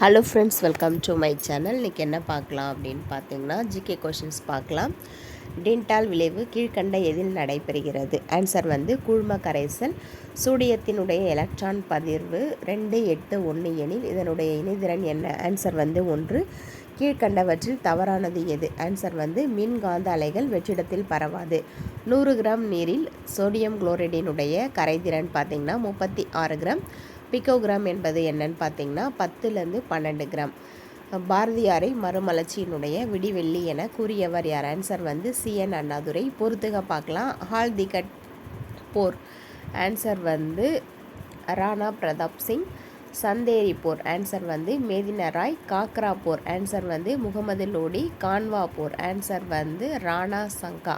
Hello friends welcome to my channel இன்றைக்கி என்ன பார்க்கலாம் அப்படின்னு பார்த்தீங்கன்னா ஜிகே கொஷின்ஸ் பார்க்கலாம். டென்டால் விளைவு கீழ்கண்ட எதில் நடைபெறுகிறது? ஆன்சர் வந்து கூழ்ம கரைசல் சூடியத்தினுடைய எலக்ட்ரான் பதிர்வு ரெண்டு எட்டு ஒன்று எனில் இதனுடைய இணைதிறன் என்ன? ஆன்சர் வந்து ஒன்று கீழ்கண்டவற்றில் தவறானது எது? ஆன்சர் வந்து மின்காந்த அலைகள் வெற்றிடத்தில் பரவாது. நூறு கிராம் நீரில் சோடியம் குளோரைடினுடைய கரைதிறன் பார்த்திங்கன்னா முப்பத்தி ஆறு கிராம். பிகோகிராம் என்பது என்னன்னு பார்த்தீங்கன்னா பத்துலேருந்து பன்னெண்டு கிராம். பாரதியாரை மறுமலர்ச்சியினுடைய விடிவெள்ளி என கூறியவர் யார்? ஆன்சர் வந்து சிஎன் அண்ணாதுரை. பொறுத்துக பார்க்கலாம். ஹால் திகட் போர். ஆன்சர் வந்து ராணா பிரதாப் சிங். சந்தேரி போர். ஆன்சர் வந்து மேதின ராய். காக்ரா போர். ஆன்சர் வந்து முகமது லோடி. கான்வா போர். ஆன்சர் வந்து ராணா சங்கா.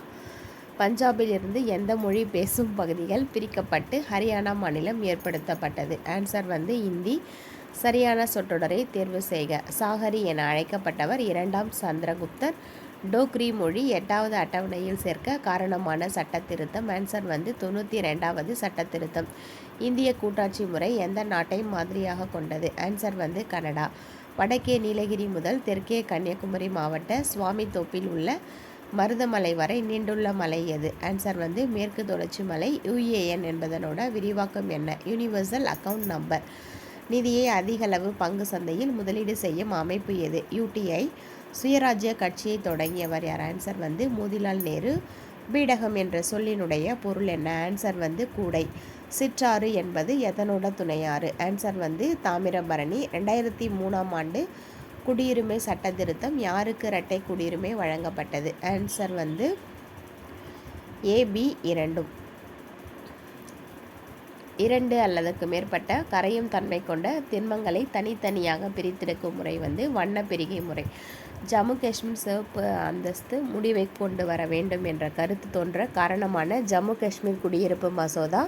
பஞ்சாபில் இருந்து எந்த மொழி பேசும் பகுதிகள் பிரிக்கப்பட்டு ஹரியானா மாநிலம் ஏற்படுத்தப்பட்டது. ஆன்சர் வந்து இந்தி. சரியான சொற்றொடரை தேர்வு செய்க. சாகரி என அழைக்கப்பட்டவர் இரண்டாம் சந்திரகுப்தர். டோக்ரி மொழி எட்டாவது அட்டவணையில் சேர்க்க காரணமான சட்ட திருத்தம் ஆன்சர் வந்து தொண்ணூற்றி ரெண்டாவது சட்ட திருத்தம் இந்திய கூட்டாட்சி முறை எந்த நாட்டை மாதிரியாக கொண்டது? ஆன்சர் வந்து கனடா. வடக்கே நீலகிரி முதல் தெற்கே கன்னியாகுமரி மாவட்ட சுவாமி தோப்பில் உள்ள மருதமலை வரை நீண்டுள்ள மலை எது? ஆன்சர் வந்து மேற்கு தொடர்ச்சி மலை யுஏஎன் என்பதனோட விரிவாக்கம் என்ன? யூனிவர்சல் அக்கவுண்ட் நம்பர் நிதியை அதிகளவு பங்கு சந்தையில் முதலீடு செய்யும் அமைப்பு எது? யூடிஐ சுயராஜ்ய கட்சியை தொடங்கியவர் யார்? ஆன்சர் வந்து மோதிலால் நேரு. பீடகம் என்ற சொல்லினுடைய பொருள் என்ன? ஆன்சர் வந்து கூடை. சிற்றாறு என்பது எதனோட துணையாறு? ஆன்சர் வந்து தாமிரபரணி. ரெண்டாயிரத்தி மூணாம் ஆண்டு குடியுரிமை சட்ட திருத்தம் யாருக்கு இரட்டை குடியுரிமை வழங்கப்பட்டது? ஆன்சர் வந்து ஏபி இரண்டும். இரண்டு அல்லதுக்கு மேற்பட்ட கரையும் தன்மை கொண்ட திண்மங்களை தனித்தனியாக பிரித்தெடுக்கும் முறை வந்து வண்ண பிரிகை முறை. ஜம்மு காஷ்மீர் சிவப்பு அந்தஸ்து முடிவை கொண்டு வர வேண்டும் என்ற கருத்து தோன்ற காரணமான ஜம்மு காஷ்மீர் குடியிருப்பு மசோதா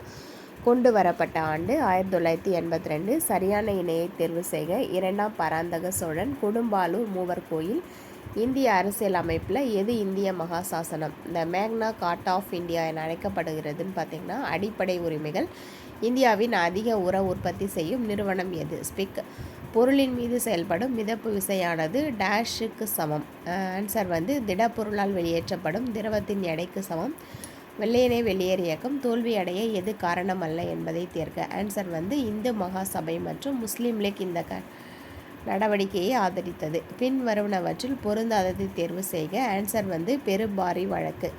கொண்டு வரப்பட்ட ஆண்டு ஆயிரத்தி தொள்ளாயிரத்தி எண்பத்தி ரெண்டு சரியான இணையை தேர்வு செய்க. இரண்டாம் பராந்தக சோழன் கொடும்பாலூர் மூவர் கோயில். இந்திய அரசியல் அமைப்பில் எது இந்திய மகாசாசனம்? இந்த மேக்னா கார்ட் ஆஃப் இந்தியா என அழைக்கப்படுகிறதுன்னு பார்த்திங்கன்னா அடிப்படை உரிமைகள். இந்தியாவின் அதிக உர உற்பத்தி செய்யும் நிறுவனம் எது? ஸ்பிக் பொருளின் மீது செயல்படும் மிதப்பு விசையானது டேஷுக்கு சமம். ஆன்சர் வந்து திடப்பொருளால் வெளியேற்றப்படும் திரவத்தின் எடைக்கு சமம். வெள்ளையனே வெளியேறு இயக்கம் தோல்வியடைய எது காரணம் அல்ல என்பதை தேர்க ஆன்சர் வந்து இந்து மகாசபை மற்றும் முஸ்லீம் லீக் இந்த க நடவடிக்கையை ஆதரித்தது. பின்வருவனவற்றில் பொருந்தாததை தேர்வு செய்க. ஆன்சர் வந்து பெருபாரி வழக்கு.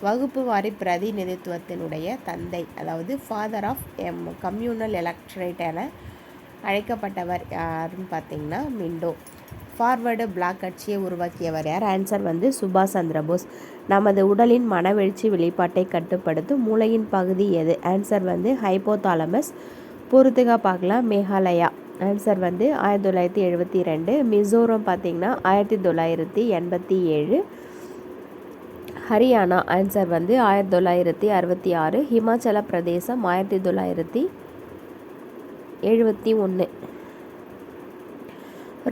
வகுப்பு வாரி பிரதிநிதித்துவத்தினுடைய தந்தை அதாவது father of M communal electorate என அழைக்கப்பட்டவர் யாருன்னு பார்த்தீங்கன்னா மிண்டோ. ஃபார்வர்டு பிளாக் கட்சியை உருவாக்கியவர் யார்? ஆன்சர் வந்து சுபாஷ் சந்திரபோஸ் நமது உடலின் மனவெழுச்சி வெளிப்பாட்டை கட்டுப்படுத்தும் மூளையின் பகுதி எது? ஆன்சர் வந்து ஹைப்போதாலமஸ் பொறுத்துக்கா பார்க்கலாம். மேகாலயா. ஆன்சர் வந்து ஆயிரத்தி தொள்ளாயிரத்தி எழுபத்தி ரெண்டு. மிசோரம் பார்த்திங்கன்னா ஆயிரத்தி தொள்ளாயிரத்தி எண்பத்தி ஏழு. ஹரியானா. ஆன்சர் வந்து ஆயிரத்தி தொள்ளாயிரத்தி அறுபத்தி ஆறு. ஹிமாச்சல பிரதேசம் ஆயிரத்தி தொள்ளாயிரத்தி எழுபத்தி ஒன்று.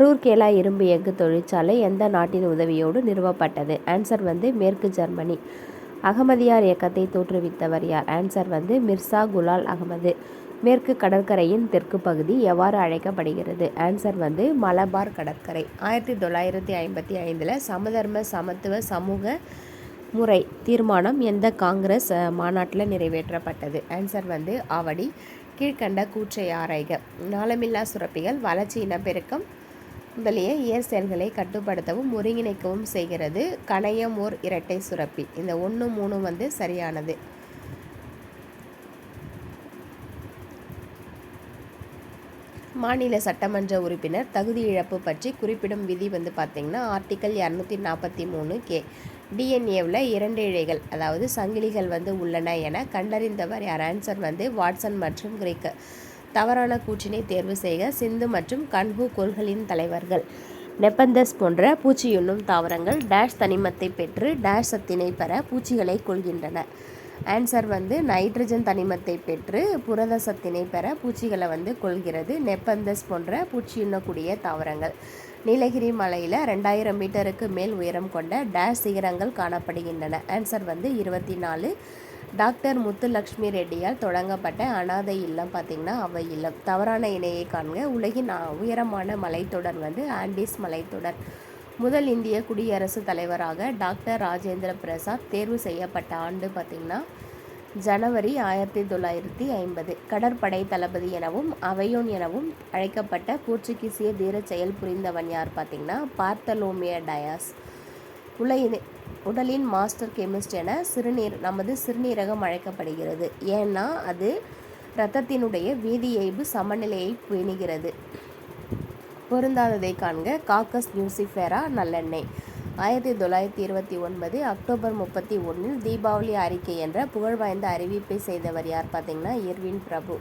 ரூர்கேலா இரும்பு எஃகு தொழிற்சாலை எந்த நாட்டின் உதவியோடு நிறுவப்பட்டது? ஆன்சர் வந்து மேற்கு ஜெர்மனி. அகமதியார் இயக்கத்தை தோற்றுவித்தவர் யார்? ஆன்சர் வந்து மிர்சா குலால் அகமது. மேற்கு கடற்கரையின் தெற்கு பகுதி எவ்வாறு அழைக்கப்படுகிறது? ஆன்சர் வந்து மலபார் கடற்கரை. ஆயிரத்தி தொள்ளாயிரத்தி ஐம்பத்தி ஐந்தில் சமதர்ம சமத்துவ சமூக முறை தீர்மானம் எந்த காங்கிரஸ் மாநாட்டில் நிறைவேற்றப்பட்டது? ஆன்சர் வந்து ஆவடி கீழ்கண்ட கூற்றை ஆராய்க. நாளமில்லா சுரப்பிகள் வளர்ச்சி இனப்பெருக்கம் முதலிய இயற் செயல்களை கட்டுப்படுத்தவும் ஒருங்கிணைக்கவும் செய்கிறது. கணையம் ஓர் இரட்டை சுரப்பி. இந்த ஒன்று மூணு வந்து சரியானது. மாநில சட்டமன்ற உறுப்பினர் தகுதி இழப்பு பற்றி குறிப்பிடும் விதி வந்து பார்த்திங்கன்னா ஆர்டிக்கல் இரநூத்தி நாற்பத்தி மூணு கே. டிஎன்ஏவில் இரண்டு இழைகள் அதாவது சங்கிலிகள் வந்து உள்ளன என கண்டறிந்தவர் யார்? ஆன்சர் வந்து வாட்சன் மற்றும் கிரேக்கு. தவறான கூற்றினை தேர்வு செய்க. சிந்து மற்றும் கன்ஹு கொள்களின் தலைவர்கள். நெப்பந்தஸ் போன்ற பூச்சியுண்ணும் தாவரங்கள் டேஷ் தனிமத்தை பெற்று டேஷ் சத்தினை பெற பூச்சிகளை கொள்கின்றன. ஆன்சர் வந்து நைட்ரஜன் தனிமத்தை பெற்று புரத சத்தினை பெற பூச்சிகளை வந்து கொள்கிறது. நெப்பந்தஸ் போன்ற பூச்சியுண்ணக்கூடிய தாவரங்கள். நீலகிரி மலையில் ரெண்டாயிரம் மீட்டருக்கு மேல் உயரம் கொண்ட டேஷ் சிகரங்கள் காணப்படுகின்றன. ஆன்சர் வந்து இருபத்தி நாலு டாக்டர் முத்துலக்ஷ்மி ரெட்டியால் தொடங்கப்பட்ட அனாதை இல்லம் பார்த்திங்கன்னா அவை இல்லம். தவறான இணையை காண்க உலகின் உயரமான மலைத்தொடர் வந்து ஆண்டிஸ் மலைத்தொடர். முதல் இந்திய குடியரசுத் தலைவராக டாக்டர் ராஜேந்திர பிரசாத் தேர்வு செய்யப்பட்ட ஆண்டு பார்த்திங்கன்னா ஜனவரி ஆயிரத்தி தொள்ளாயிரத்தி ஐம்பது. கடற்படை தளபதி எனவும் அவையோன் எனவும் அழைக்கப்பட்ட போர்ச்சுகீசிய தீரச் செயல் புரிந்தவன் யார் பார்த்திங்கன்னா பார்த்தலோமிய டயாஸ். உலகின் உடலின் மாஸ்டர் கெமிஸ்ட் என சிறுநீர் நமது சிறுநீரகம் அழைக்கப்படுகிறது. ஏன்னா அது இரத்தத்தினுடைய வேதியியல்பு சமநிலையை பேணுகிறது. பொருந்தாததை காண்க காக்கஸ் நியூசிஃபேரா நல்லெண்ணெய். ஆயிரத்தி தொள்ளாயிரத்தி இருபத்தி ஒன்பது அக்டோபர் முப்பத்தி ஒன்றில் தீபாவளி அறிக்கை என்ற புகழ்வாய்ந்த அறிவிப்பை செய்தவர் யார் பார்த்தீங்கன்னா இர்வின் பிரபு.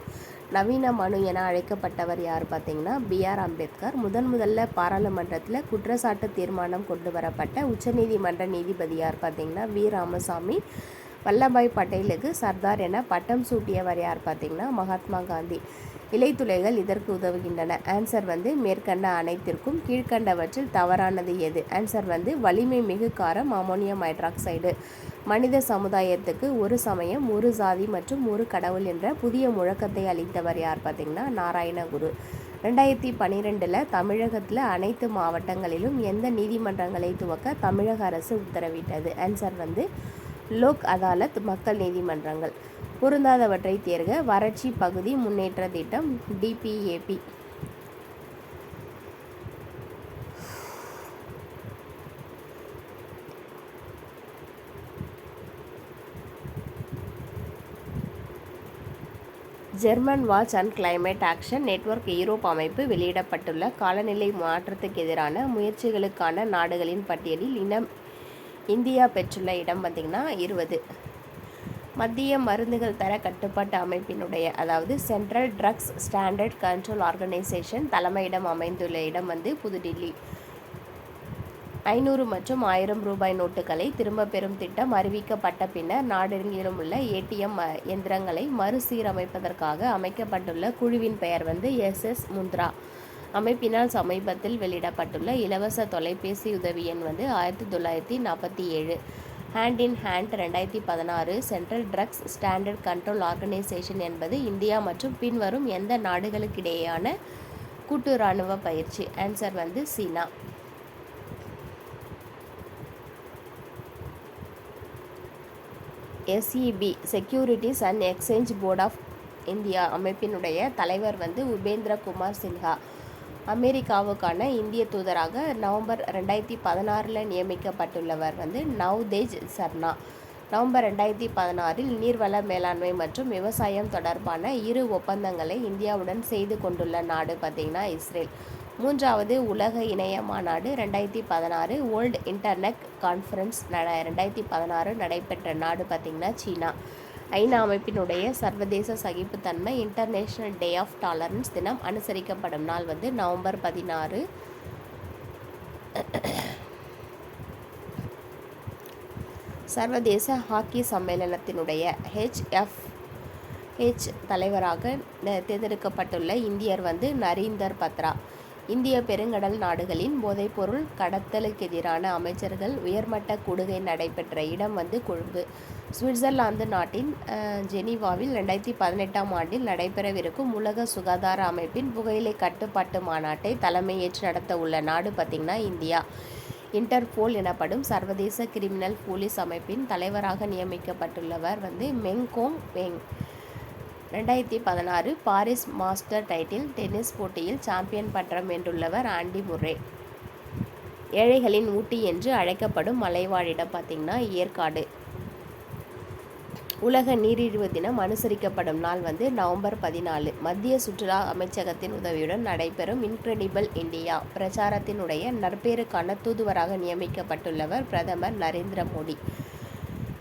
நவீன மனு என அழைக்கப்பட்டவர் யார் பார்த்தீங்கன்னா பிஆர் அம்பேத்கர். முதன் முதல்ல பாராளுமன்றத்தில் குற்றச்சாட்டு தீர்மானம் கொண்டு வரப்பட்ட உச்சநீதிமன்ற நீதிபதி யார் பார்த்தீங்கன்னா வி. ராமசாமி. வல்லபாய் பட்டேலுக்கு சர்தார் என பட்டம் சூட்டியவர் யார் பார்த்தீங்கன்னா மகாத்மா காந்தி. இலைத்துளைகள் இதற்கு உதவுகின்றன. ஆன்சர் வந்து மேற்கண்ட அனைத்திற்கும் கீழ்க்கண்டவற்றில் தவறானது எது? ஆன்சர் வந்து வலிமை மிகு காரம் அமோனியம் ஹைட்ராக்சைடு. மனித சமுதாயத்துக்கு ஒரு சமயம் ஒரு சாதி மற்றும் ஒரு கடவுள் என்ற புதிய முழக்கத்தை அளித்தவர் யார் பார்த்தீங்கன்னா நாராயணகுரு ரெண்டாயிரத்தி பன்னிரெண்டில் தமிழகத்தில் அனைத்து மாவட்டங்களிலும் எந்த நீதிமன்றங்களை துவக்க தமிழக அரசு உத்தரவிட்டது? ஆன்சர் வந்து லோக் அதாலத் மக்கள் நீதிமன்றங்கள். பொருந்தாதவற்றை தேர்க. வறட்சி பகுதி முன்னேற்ற திட்டம் DPAP German watch and climate action network Europe அமைப்பு வெளியிடப்பட்டுள்ள காலநிலை மாற்றத்துக்கு எதிரான முயற்சிகளுக்கான நாடுகளின் பட்டியலில் இனம் இந்தியா பெற்றுள்ள இடம் பார்த்திங்கன்னா இருபது. மத்திய மருந்துகள் தர கட்டுப்பாட்டு அமைப்பினுடைய அதாவது central drugs standard control organisation தலைமையிடம் அமைந்துள்ள இடம் வந்து புதுடில்லி. ஐநூறு மற்றும் ஆயிரம் ரூபாய் நோட்டுகளை திரும்பப் பெறும் திட்டம் அறிவிக்கப்பட்ட பின்னர் நாடெங்கிலும் உள்ள ஏடிஎம் எந்திரங்களை மறுசீரமைப்பதற்காக அமைக்கப்பட்டுள்ள குழுவின் பெயர் வந்து எஸ் எஸ் முந்த்ரா. அமைப்பினால் சமீபத்தில் வெளியிடப்பட்டுள்ள இலவச தொலைபேசி உதவி எண் வந்து ஆயிரத்தி தொள்ளாயிரத்தி நாற்பத்தி ஏழு. ஹேண்ட் இன் ஹேண்ட் ரெண்டாயிரத்தி பதினாறு central drugs standard control organisation என்பது இந்தியா மற்றும் பின்வரும் எந்த நாடுகளுக்கிடையேயான கூட்டு இராணுவ பயிற்சி? ஆன்சர் வந்து China. SEBI securities and exchange board of India அமைப்பினுடைய தலைவர் வந்து உபேந்திர குமார் சின்ஹா. அமெரிக்காவுக்கான இந்திய தூதராக நவம்பர் ரெண்டாயிரத்தி பதினாறில் நியமிக்கப்பட்டுள்ளவர் வந்து நவ்தேஜ் சர்னா நவம்பர் ரெண்டாயிரத்தி பதினாறில் நீர்வள மேலாண்மை மற்றும் விவசாயம் தொடர்பான இரு ஒப்பந்தங்களை இந்தியாவுடன் செய்து கொண்டுள்ள நாடு பார்த்திங்கன்னா இஸ்ரேல். மூன்றாவது உலக இணைய மாநாடு ரெண்டாயிரத்தி பதினாறு வேர்ல்டு இன்டர்நெட் கான்ஃபரன்ஸ் நட ரெண்டாயிரத்தி பதினாறு நடைபெற்ற நாடு பார்த்திங்கன்னா சீனா. ஐநா அமைப்பினுடைய சர்வதேச சகிப்புத்தன்மை இன்டர்நேஷ்னல் டே ஆஃப் டாலரன்ஸ் தினம் அனுசரிக்கப்படும் நாள் வந்து நவம்பர் பதினாறு. சர்வதேச ஹாக்கி சம்மேளனத்தினுடைய ஹெச்எஃப் ஹெச் தலைவராக தேர்ந்தெடுக்கப்பட்டுள்ள இந்தியர் வந்து நரீந்தர் பத்ரா. இந்திய பெருங்கடல் நாடுகளின் போதைப்பொருள் கடத்தலுக்கு எதிரான அமைச்சர்கள் உயர்மட்ட கூடுகை நடைபெற்ற இடம் வந்து கொழும்பு. சுவிட்சர்லாந்து நாட்டின் ஜெனீவாவில் ரெண்டாயிரத்தி பதினெட்டாம் ஆண்டில் நடைபெறவிருக்கும் உலக சுகாதார அமைப்பின் புகையிலை கட்டுப்பாட்டு மாநாட்டை தலைமையேற்று நடத்த உள்ள நாடு பார்த்திங்கன்னா இந்தியா. இன்டர்போல் எனப்படும் சர்வதேச கிரிமினல் போலீஸ் அமைப்பின் தலைவராக நியமிக்கப்பட்டுள்ளவர் வந்து மெங்கோங் வெங். ரெண்டாயிரத்தி பதினாறு பாரிஸ் மாஸ்டர் டைட்டில் டென்னிஸ் போட்டியில் சாம்பியன் பட்டம் வென்றுள்ளவர் ஆண்டி முர்ரே. ஏழைகளின் ஊட்டி என்று அழைக்கப்படும் மலைவாழிடம் பார்த்திங்கன்னா ஏற்காடு. உலக நீரிழிவு தினம் அனுசரிக்கப்படும் நாள் வந்து நவம்பர் பதினாலு. மத்திய சுற்றுலா அமைச்சகத்தின் உதவியுடன் நடைபெறும் இன்க்ரெடிபிள் இந்தியா பிரச்சாரத்தினுடைய நற்பேறுக்கான தூதுவராக நியமிக்கப்பட்டுள்ளவர் பிரதமர் Narendra Modi.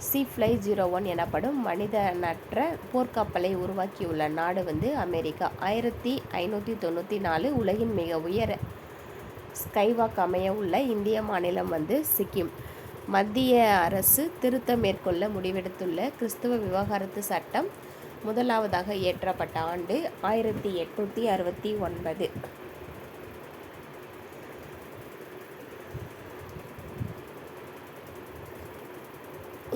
C fly zero one எனப்படும் மனிதனற்ற போர்க்கப்பலை உருவாக்கியுள்ள நாடு வந்து அமெரிக்கா. ஆயிரத்தி ஐநூற்றி தொண்ணூற்றி நாலு உலகின் மிக உயர ஸ்கைவாக் அமைய உள்ள இந்திய மாநிலம் வந்து சிக்கிம். மத்திய அரசு திருத்தம் மேற்கொள்ள முடிவெடுத்துள்ள கிறிஸ்துவ விவகாரத்து சட்டம் முதலாவதாக இயற்றப்பட்ட ஆண்டு ஆயிரத்தி எட்நூற்றி அறுபத்தி ஒன்பது.